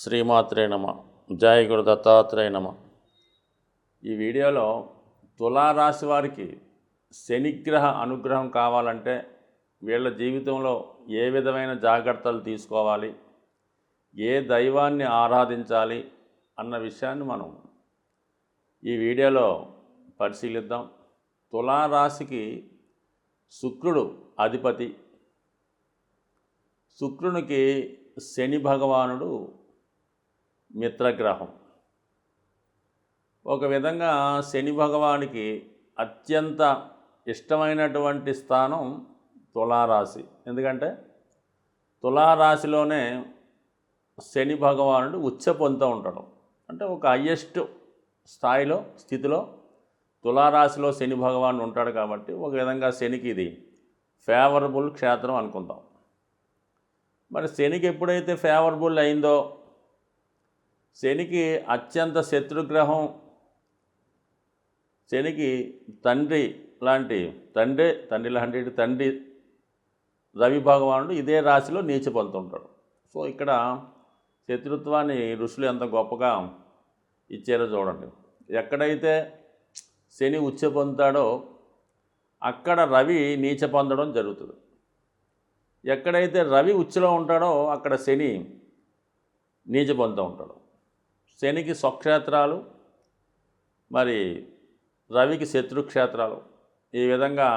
శ్రీమాత్రే నమ. జయ గురు దత్తాత్రేయ నమ. ఈ వీడియోలో తులారాశి వారికి శనిగ్రహ అనుగ్రహం కావాలంటే వీళ్ళ జీవితంలో ఏ విధమైన జాగ్రత్తలు తీసుకోవాలి ఏ దైవాన్ని ఆరాధించాలి అన్న విషయాన్ని మనం ఈ వీడియోలో పరిశీలిద్దాం. తులారాశికి శుక్రుడు అధిపతి. శుక్రునికి శని భగవానుడు మిత్రగ్రహం. ఒక విధంగా శని భగవానికి అత్యంత ఇష్టమైనటువంటి స్థానం తులారాశి. ఎందుకంటే తులారాశిలోనే శని భగవానుడు ఉచ్చ పొందుతూ ఉంటాడు అంటే ఒక హయ్యెస్ట్ స్థాయిలో స్థితిలో తులారాశిలో శని భగవానుడు ఉంటాడు కాబట్టి ఒక విధంగా శనికి ఇది ఫేవరబుల్ క్షేత్రం అనుకుందాం. మరి శనికి ఎప్పుడైతే ఫేవరబుల్ అయిందో శనికి అత్యంత శత్రుగ్రహం. శనికి తండ్రి లాంటి తండ్రి తండ్రి లాంటి తండ్రి రవి భగవానుడు ఇదే రాశిలో నీచ పొందుతుంటాడు సో ఇక్కడ శత్రుత్వాన్ని ఋషులు ఎంత గొప్పగా ఇచ్చారో చూడండి. ఎక్కడైతే శని ఉచ్చ పొందుతాడో అక్కడ రవి నీచ పొందడం జరుగుతుంది. ఎక్కడైతే రవి ఉచ్చలో ఉంటాడో అక్కడ శని నీచ పొందుతూ ఉంటాడు. శనికి స్వక్షేత్రాలు మరి రవికి శత్రుక్షేత్రాలు ఈ విధంగా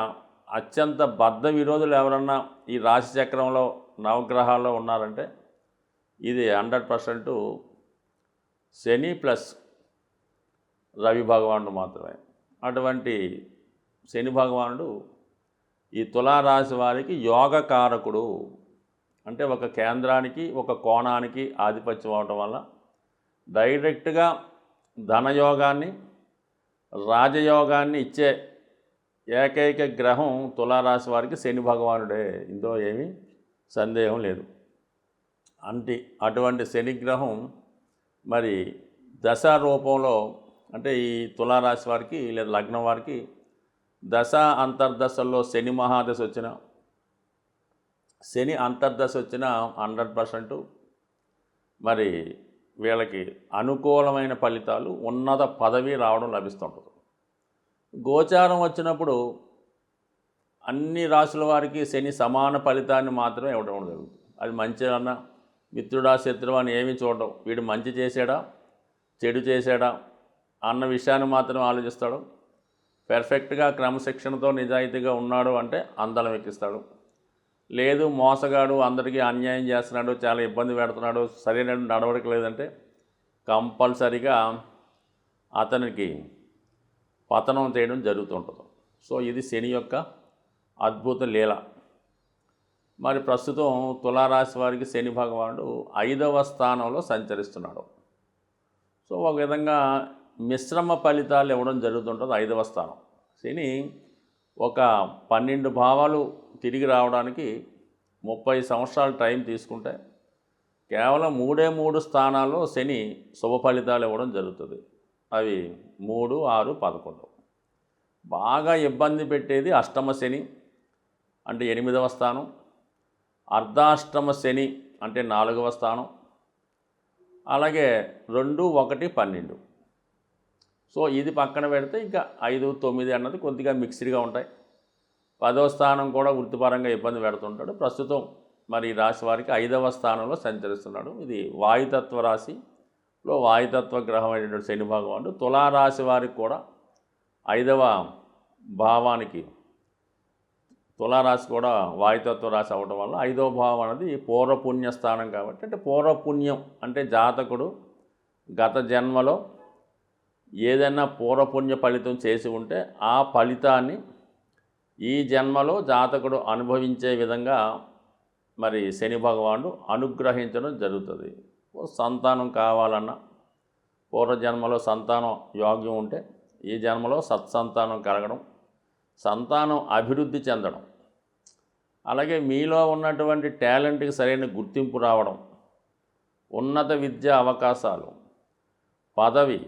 అత్యంత బద్ధ విరోధులు ఎవరన్నా ఈ రాశి చక్రంలో నవగ్రహాల్లో ఉన్నారంటే ఇది hundred percent Shani plus Ravi భగవానుడు మాత్రమే. అటువంటి శని భగవానుడు ఈ తులారాశి వారికి యోగకారకుడు అంటే ఒక కేంద్రానికి ఒక కోణానికి ఆధిపత్యం అవటం వల్ల డైరెక్ట్గా ధనయోగాన్ని రాజయోగాన్ని ఇచ్చే ఏకైక గ్రహం తులారాశి వారికి శని భగవానుడే. ఇందులో ఏమీ సందేహం లేదు. అంటే అటువంటి శని గ్రహం మరి దశ రూపంలో అంటే ఈ తులారాశి వారికి లేదా లగ్నం వారికి దశ అంతర్దశల్లో శని మహాదశ వచ్చిన శని అంతర్దశ వచ్చిన హండ్రెడ్ పర్సెంట్ మరి వీళ్ళకి అనుకూలమైన ఫలితాలు ఉన్నత పదవి రావడం లభిస్తుంటుంది. గోచారం వచ్చినప్పుడు అన్ని రాసుల వారికి శని సమాన ఫలితాన్ని మాత్రమే ఇవ్వడం జరుగుతుంది. అది మంచిదన్నా మిత్రుడా శత్రువు అని ఏమీ చూడడం. వీడు మంచి చేశాడా? చెడు చేశాడా? అన్న విషయాన్ని మాత్రం ఆలోచిస్తాడు. పెర్ఫెక్ట్గా క్రమశిక్షణతో నిజాయితీగా ఉన్నాడు అంటే అందలం ఎక్కిస్తాడు. లేదు మోసగాడు అందరికీ అన్యాయం చేస్తున్నాడు చాలా ఇబ్బంది పెడుతున్నాడు సరైన నడవడిక లేదంటే కంపల్సరిగా అతనికి పతనం చేయడం జరుగుతుంటుంది. సో ఇది శని యొక్క అద్భుత లీల. మరి ప్రస్తుతం తులారాశి వారికి శని భగవానుడు ఐదవ స్థానంలో సంచరిస్తున్నాడు. సో ఒక విధంగా మిశ్రమ ఫలితాలు ఇవ్వడం జరుగుతుంటుంది ఐదవ స్థానం. శని ఒక పన్నెండు భావాలు తిరిగి రావడానికి ముప్పై సంవత్సరాలు టైం తీసుకుంటే కేవలం మూడే మూడు స్థానాల్లో శని శుభ ఫలితాలు ఇవ్వడం జరుగుతుంది. అవి మూడు ఆరు పదకొండు. బాగా ఇబ్బంది పెట్టేది అష్టమ శని అంటే ఎనిమిదవ స్థానం అర్ధాష్టమ శని అంటే నాలుగవ స్థానం అలాగే రెండు ఒకటి పన్నెండు. సో ఇది పక్కన పెడితే ఇంకా ఐదు తొమ్మిది అన్నది కొద్దిగా మిక్స్డ్గా ఉంటాయి. పదవ స్థానం కూడా వృత్తిపరంగా ఇబ్బంది పెడుతుంటాడు. ప్రస్తుతం మరి రాశి వారికి ఐదవ స్థానంలో సంచరిస్తున్నాడు. ఇది వాయుతత్వ రాశిలో వాయుతత్వ గ్రహం అయినటువంటి శని భగవానుడు. తులారాశి వారికి కూడా ఐదవ భావానికి తులారాశి కూడా వాయుతత్వ రాశి అవ్వడం వల్ల ఐదవ భావం అనేది పూర్వపుణ్య స్థానం కాబట్టి అంటే పూర్వపుణ్యం అంటే జాతకుడు గత జన్మలో ఏదైనా పూర్వపుణ్య ఫలితం చేసి ఉంటే ఆ ఫలితాన్ని ఈ జన్మలో జాతకుడు అనుభవించే విధంగా మరి శని భగవానుడు అనుగ్రహించడం జరుగుతుంది. సంతానం కావాలన్నా పూర్వజన్మలో సంతానం యోగ్యం ఉంటే ఈ జన్మలో సత్సంతానం కలగడం సంతానం అభివృద్ధి చెందడం అలాగే మీలో ఉన్నటువంటి టాలెంట్కి సరైన గుర్తింపు రావడం ఉన్నత విద్యా అవకాశాలు పదవి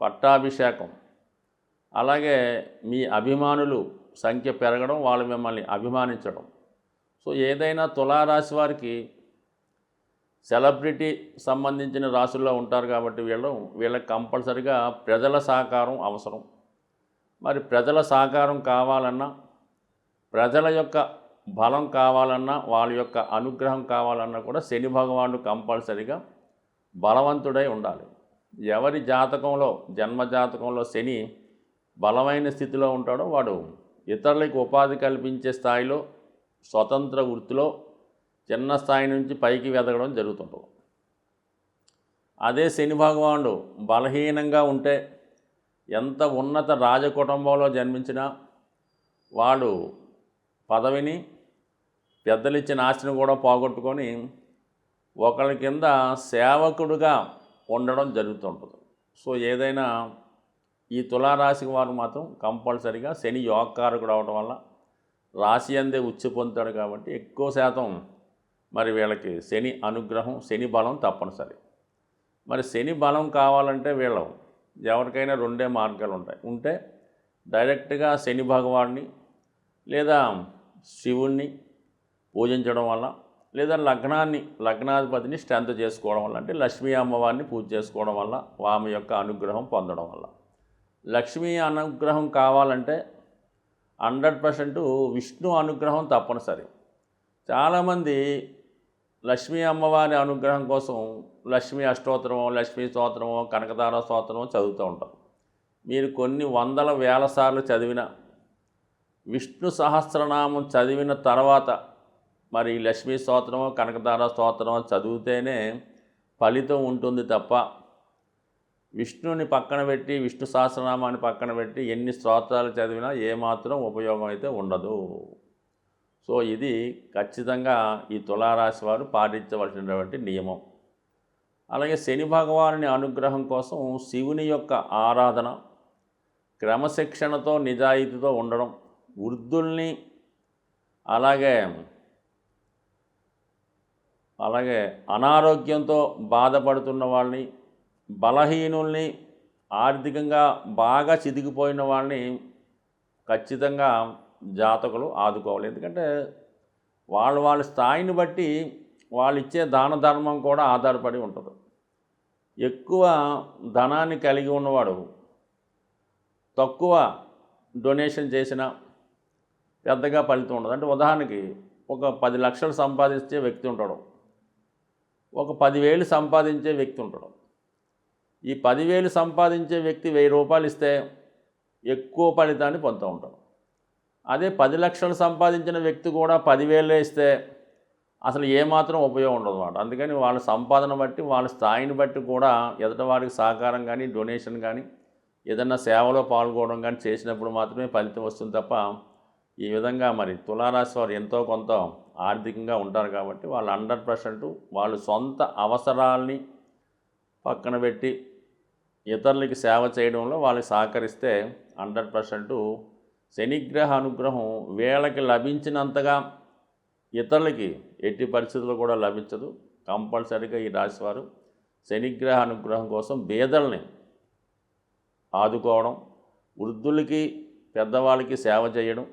పట్టాభిషేకం. అలాగే మీ అభిమానులు సంఖ్య పెరగడం వాళ్ళు మిమ్మల్ని అభిమానించడం. సో ఏదైనా తులారాశి వారికి సెలబ్రిటీ సంబంధించిన రాశుల్లో ఉంటారు కాబట్టి వీళ్ళు వీళ్ళకి కంపల్సరిగా ప్రజల సహకారం అవసరం. మరి ప్రజల సహకారం కావాలన్నా ప్రజల యొక్క బలం కావాలన్నా వాళ్ళ యొక్క అనుగ్రహం కావాలన్నా కూడా శని భగవానుడు కంపల్సరిగా బలవంతుడై ఉండాలి. ఎవరి జాతకంలో జన్మ జాతకంలో శని బలమైన స్థితిలో ఉంటాడో వాడు ఇతరులకు ఉపాధి కల్పించే స్థాయిలో స్వతంత్ర వృత్తిలో చిన్న స్థాయి నుంచి పైకి వెదగడం జరుగుతుంటుంది. అదే శని భగవానుడు బలహీనంగా ఉంటే ఎంత ఉన్నత రాజకుటుంబంలో జన్మించినా వాడు పదవిని పెద్దలిచ్చిన ఆస్తిని కూడా పోగొట్టుకొని ఒకరి కింద సేవకుడుగా ఉండడం జరుగుతుంటుంది. సో ఏదైనా ఈ తులారాశి వారు మాత్రం కంపల్సరిగా శని యోగకారకుడు అవడం వల్ల రాశి అందే ఉచ్చి పొందుతాడు కాబట్టి ఎక్కువ శాతం మరి వీళ్ళకి శని అనుగ్రహం శని బలం తప్పనిసరి. మరి శని బలం కావాలంటే వీళ్ళ. ఎవరికైనా రెండే మార్గాలు ఉంటాయి. ఉంటే డైరెక్ట్గా శని భగవాన్ని లేదా శివుణ్ణి పూజించడం వల్ల లేదా లగ్నాన్ని లగ్నాధిపతిని స్ట్రెంత్ చేసుకోవడం వల్ల అంటే లక్ష్మీ అమ్మవారిని పూజ చేసుకోవడం వల్ల వామి యొక్క అనుగ్రహం పొందడం వల్ల. లక్ష్మీ అనుగ్రహం కావాలంటే హండ్రెడ్ పర్సెంట్ విష్ణు అనుగ్రహం తప్పనిసరి. చాలామంది లక్ష్మీ అమ్మవారి అనుగ్రహం కోసం లక్ష్మీ అష్టోత్తరమో లక్ష్మీ స్తోత్రమో కనకదార స్తోత్రమో చదువుతూ ఉంటాం మీరు కొన్ని వందల వేల సార్లు చదివిన విష్ణు సహస్రనామం చదివిన తర్వాత మరి లక్ష్మీ స్తోత్రమో కనకతార స్తోత్రమో చదివితేనే ఫలితం ఉంటుంది తప్ప విష్ణుని పక్కన పెట్టి విష్ణు సహస్రనామాన్ని పక్కన పెట్టి ఎన్ని స్తోత్రాలు చదివినా ఏమాత్రం ఉపయోగం అయితే ఉండదు. సో ఇది ఖచ్చితంగా ఈ తులారాశి వారు పాటించవలసినటువంటి నియమం. అలాగే శని భగవానుని అనుగ్రహం కోసం శివుని యొక్క ఆరాధన క్రమశిక్షణతో నిజాయితీతో ఉండడం వృద్ధుల్ని అలాగే అలాగే అనారోగ్యంతో బాధపడుతున్న వాళ్ళని బలహీనుల్ని ఆర్థికంగా బాగా చిదిగిపోయిన వాళ్ళని ఖచ్చితంగా జాతకులు ఆదుకోవాలి. ఎందుకంటే వాళ్ళు వాళ్ళ స్థాయిని బట్టి వాళ్ళు ఇచ్చే దాన ధర్మం కూడా ఆధారపడి ఉంటుంది. ఎక్కువ ధనాన్ని కలిగి ఉన్నవాడు తక్కువ డొనేషన్ చేసినా పెద్దగా ఫలితం ఉండదు. అంటే ఉదాహరణకి ఒక పది లక్షలు సంపాదించే వ్యక్తి ఉంటాడు. ఒక పదివేలు సంపాదించే వ్యక్తి ఉంటాడు ఈ పదివేలు సంపాదించే వ్యక్తి వెయ్యి రూపాయలు ఇస్తే ఎక్కువ ఫలితాన్ని పొందుతూ ఉంటాడు అదే పది లక్షలు సంపాదించిన వ్యక్తి కూడా పదివేలే ఇస్తే అసలు ఏమాత్రం ఉపయోగం ఉండదు అన్నమాట. అందుకని వాళ్ళ సంపాదన బట్టి వాళ్ళ స్థాయిని బట్టి కూడా ఎదుటివాడికి సహకారం కానీ డొనేషన్ కానీ ఏదన్నా సేవలో పాల్గొనడం కానీ చేసినప్పుడు మాత్రమే ఫలితం వస్తుంది తప్ప ఈ విధంగా మరి తులారాశి వారు ఎంతో కొంత ఆర్థికంగా ఉంటారు కాబట్టి వాళ్ళు హండ్రెడ్ పర్సెంట్ వాళ్ళు సొంత అవసరాల్ని పక్కన పెట్టి ఇతరులకి సేవ చేయడంలో వాళ్ళు సహకరిస్తే హండ్రెడ్ పర్సెంట్ శనిగ్రహ అనుగ్రహం వీళ్ళకి లభించినంతగా ఇతరులకి ఎట్టి పరిస్థితుల్లో కూడా లభించదు. కంపల్సరీగా ఈ రాశివారు శనిగ్రహ అనుగ్రహం కోసం బేదల్ని ఆదుకోవడం వృద్ధులకి పెద్దవాళ్ళకి సేవ చేయడం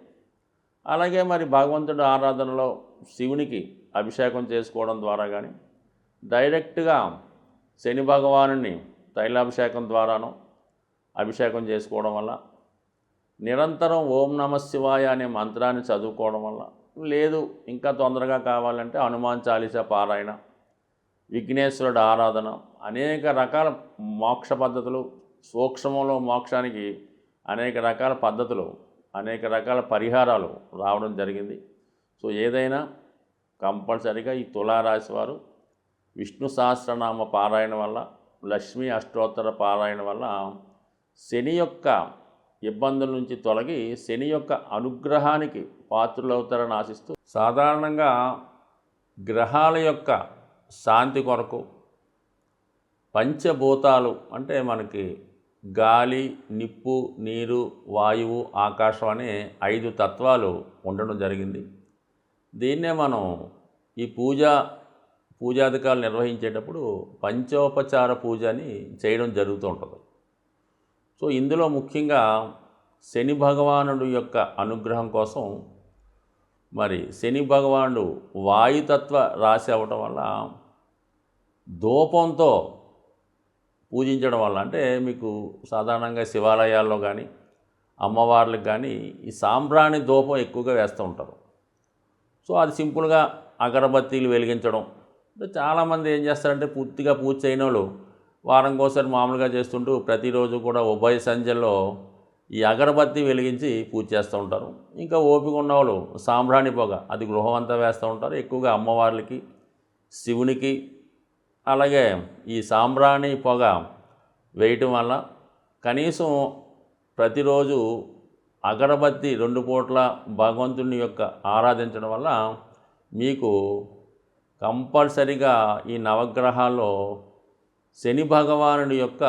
అలాగే మరి భగవంతుడి ఆరాధనలో శివునికి అభిషేకం చేసుకోవడం ద్వారా కానీ డైరెక్ట్గా శని భగవానుని తైలాభిషేకం ద్వారానో అభిషేకం చేసుకోవడం వల్ల నిరంతరం ఓం నమ శివాయ అనే మంత్రాన్ని చదువుకోవడం వల్ల లేదు ఇంకా తొందరగా కావాలంటే హనుమాన్ చాలీస పారాయణ విఘ్నేశ్వరుడు ఆరాధన అనేక రకాల మోక్ష పద్ధతులు సూక్ష్మంలో మోక్షానికి అనేక రకాల పద్ధతులు అనేక రకాల పరిహారాలు రావడం జరిగింది. సో ఏదైనా కంపల్సరిగా ఈ తులారాశి వారు విష్ణు సహస్రనామ పారాయణ వల్ల లక్ష్మీ అష్టోత్తర పారాయణ వల్ల శని యొక్క ఇబ్బందుల నుంచి తొలగి శని యొక్క అనుగ్రహానికి పాత్రులవుతారని ఆశిస్తూ సాధారణంగా గ్రహాల యొక్క శాంతి కొరకు పంచభూతాలు అంటే మనకి గాలి నిప్పు నీరు వాయువు ఆకాశం అనే ఐదు తత్వాలు ఉండడం జరిగింది. దీన్నే మనం ఈ పూజ పూజాధికారులు నిర్వహించేటప్పుడు పంచోపచార పూజ అని చేయడం జరుగుతూ ఉంటుంది. సో ఇందులో ముఖ్యంగా శని భగవానుడు యొక్క అనుగ్రహం కోసం మరి శని భగవానుడు వాయుతత్వ రాశి అవ్వటం వల్ల ధూపంతో పూజించడం వల్ల అంటే మీకు సాధారణంగా శివాలయాల్లో కానీ అమ్మవార్లకు కానీ ఈ సాంబ్రాణి ధూపం ఎక్కువగా వేస్తూ ఉంటారు. సో అది సింపుల్గా అగరబత్తీలు వెలిగించడం. చాలామంది ఏం చేస్తారంటే పూర్తిగా పూజ చేయని వాళ్ళు వారంకోసారి మామూలుగా చేస్తుంటూ ప్రతిరోజు కూడా ఉభయ సంధ్యలో ఈ అగరబత్తి వెలిగించి పూజ చేస్తూ ఉంటారు. ఇంకా ఓపిక ఉన్నవాళ్ళు సాంబ్రాణి పొగ అది గృహం అంతా వేస్తూ ఉంటారు. ఎక్కువగా అమ్మవార్లకి శివునికి అలాగే ఈ సాంబ్రాణి పొగ వేయటం వల్ల కనీసం ప్రతిరోజు అగరబత్తి రెండు పూట్ల భగవంతుని యొక్క ఆరాధించడం వల్ల మీకు కంపల్సరిగా ఈ నవగ్రహాల్లో శని భగవానుడి యొక్క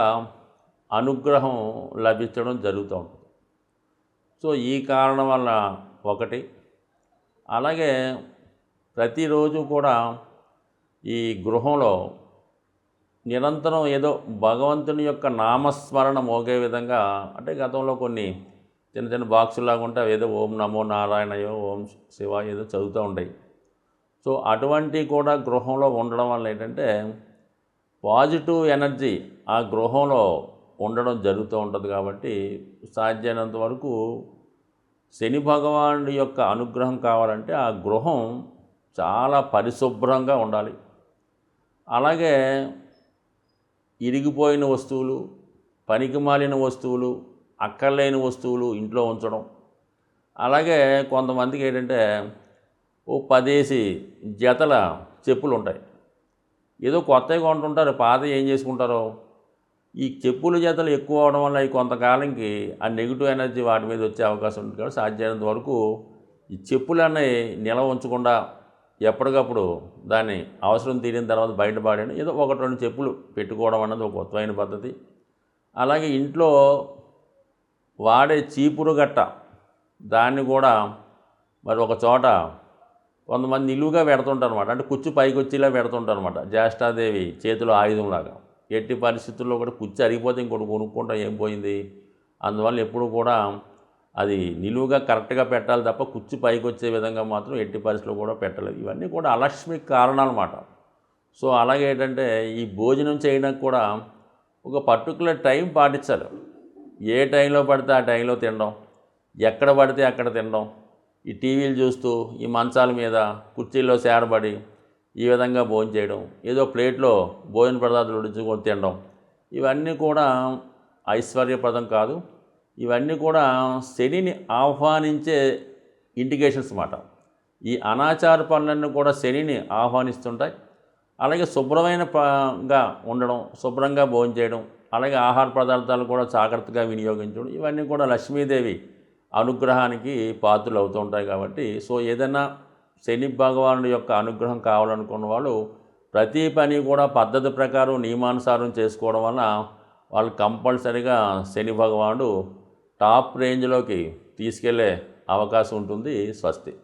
అనుగ్రహం లభించడం జరుగుతూ ఉంటుంది. సో ఈ కారణం వల్ల ఒకటి. అలాగే ప్రతిరోజు కూడా ఈ గృహంలో నిరంతరం ఏదో భగవంతుని యొక్క నామస్మరణ మోగే విధంగా అంటే గతంలో కొన్ని చిన్న చిన్న బాక్సులాగా ఉంటే అవి ఏదో ఓం నమో నారాయణయో ఓం శివ ఏదో చదువుతూ ఉంటాయి. సో అటువంటి కూడా గృహంలో ఉండడం వల్ల ఏంటంటే పాజిటివ్ ఎనర్జీ ఆ గృహంలో ఉండడం జరుగుతూ ఉంటుంది కాబట్టి సాధ్యమైనంత వరకు శని భగవానుడి యొక్క అనుగ్రహం కావాలంటే ఆ గృహం చాలా పరిశుభ్రంగా ఉండాలి. అలాగే ఇరిగిపోయిన వస్తువులు పనికిమాలిన వస్తువులు అక్కర్లేని వస్తువులు ఇంట్లో ఉంచడం. అలాగే కొంతమందికి ఏంటంటే ఓ పదేసి జతల చెప్పులు ఉంటాయి. ఏదో కొత్తవి కొంటుంటారు పాత ఏం చేసుకుంటారో. ఈ చెప్పుల జతలు ఎక్కువ అవడం వల్ల ఈ కొంతకాలంకి ఆ నెగిటివ్ ఎనర్జీ వాటి మీద వచ్చే అవకాశం ఉంటుంది. కాబట్టి సాధ్యమైనంత వరకు ఈ చెప్పులన్నీ నిల్వ ఉంచకుండా ఎప్పటికప్పుడు దాన్ని అవసరం తీరిన తర్వాత బయటపడాను. ఏదో ఒకటి రెండు చెప్పులు పెట్టుకోవడం అన్నది ఒక కొత్తమైన పద్ధతి. అలాగే ఇంట్లో వాడే చీపురు గట్ట దాన్ని కూడా మరి ఒక చోట కొంతమంది నిలువుగా పెడుతుంటారు అనమాట అంటే కుచ్చు పైకి వచ్చేలా పెడుతుంటారు అనమాట జ్యేష్ఠాదేవి చేతిలో ఆయుధంలాగా. ఎట్టి పరిస్థితుల్లో కూడా కుచ్చు అరిగిపోతే ఇంకోటి కొనుక్కుంటాం ఏం పోయింది? అందువల్ల ఎప్పుడు కూడా అది నిలువుగా కరెక్ట్గా పెట్టాలి తప్ప కుర్చీ పైకి వచ్చే విధంగా మాత్రం ఎట్టి పరిస్థితుల్లో కూడా పెట్టలేదు. ఇవన్నీ కూడా అలక్ష్మి కారణాలన్నమాట సో అలాగే ఏంటంటే ఈ భోజనం చేయడానికి కూడా ఒక పర్టికులర్ టైం పాటించాలి. ఏ టైంలో పడితే ఆ టైంలో తినడం ఎక్కడ పడితే అక్కడ తినడం ఈ టీవీలు చూస్తూ ఈ మంచాల మీద కుర్చీల్లో సేరబడి ఈ విధంగా భోజనం చేయడం ఏదో ప్లేట్లో భోజన పదార్థాలు ఉడించుకొని తినడం ఇవన్నీ కూడా ఐశ్వర్యప్రదం కాదు. ఇవన్నీ కూడా శనిని ఆహ్వానించే ఇండికేషన్స్ అన్నమాట. ఈ అనాచార పనులన్నీ కూడా శనిని ఆహ్వానిస్తుంటాయి. అలాగే శుభ్రమైన ఉండడం శుభ్రంగా భోజనం చేయడం అలాగే ఆహార పదార్థాలు కూడా జాగ్రత్తగా వినియోగించడం ఇవన్నీ కూడా లక్ష్మీదేవి అనుగ్రహానికి పాత్రలు అవుతూ ఉంటాయి కాబట్టి సో ఏదైనా శని భగవానుడి యొక్క అనుగ్రహం కావాలనుకున్న వాళ్ళు ప్రతి పని కూడా పద్ధతి ప్రకారం నియమానుసారం చేసుకోవడం వల్ల వాళ్ళు కంపల్సరిగా శని భగవానుడు టాప్ రేంజ్లోకి తీసుకెళ్ళే అవకాశం ఉంటుంది స్వస్తి.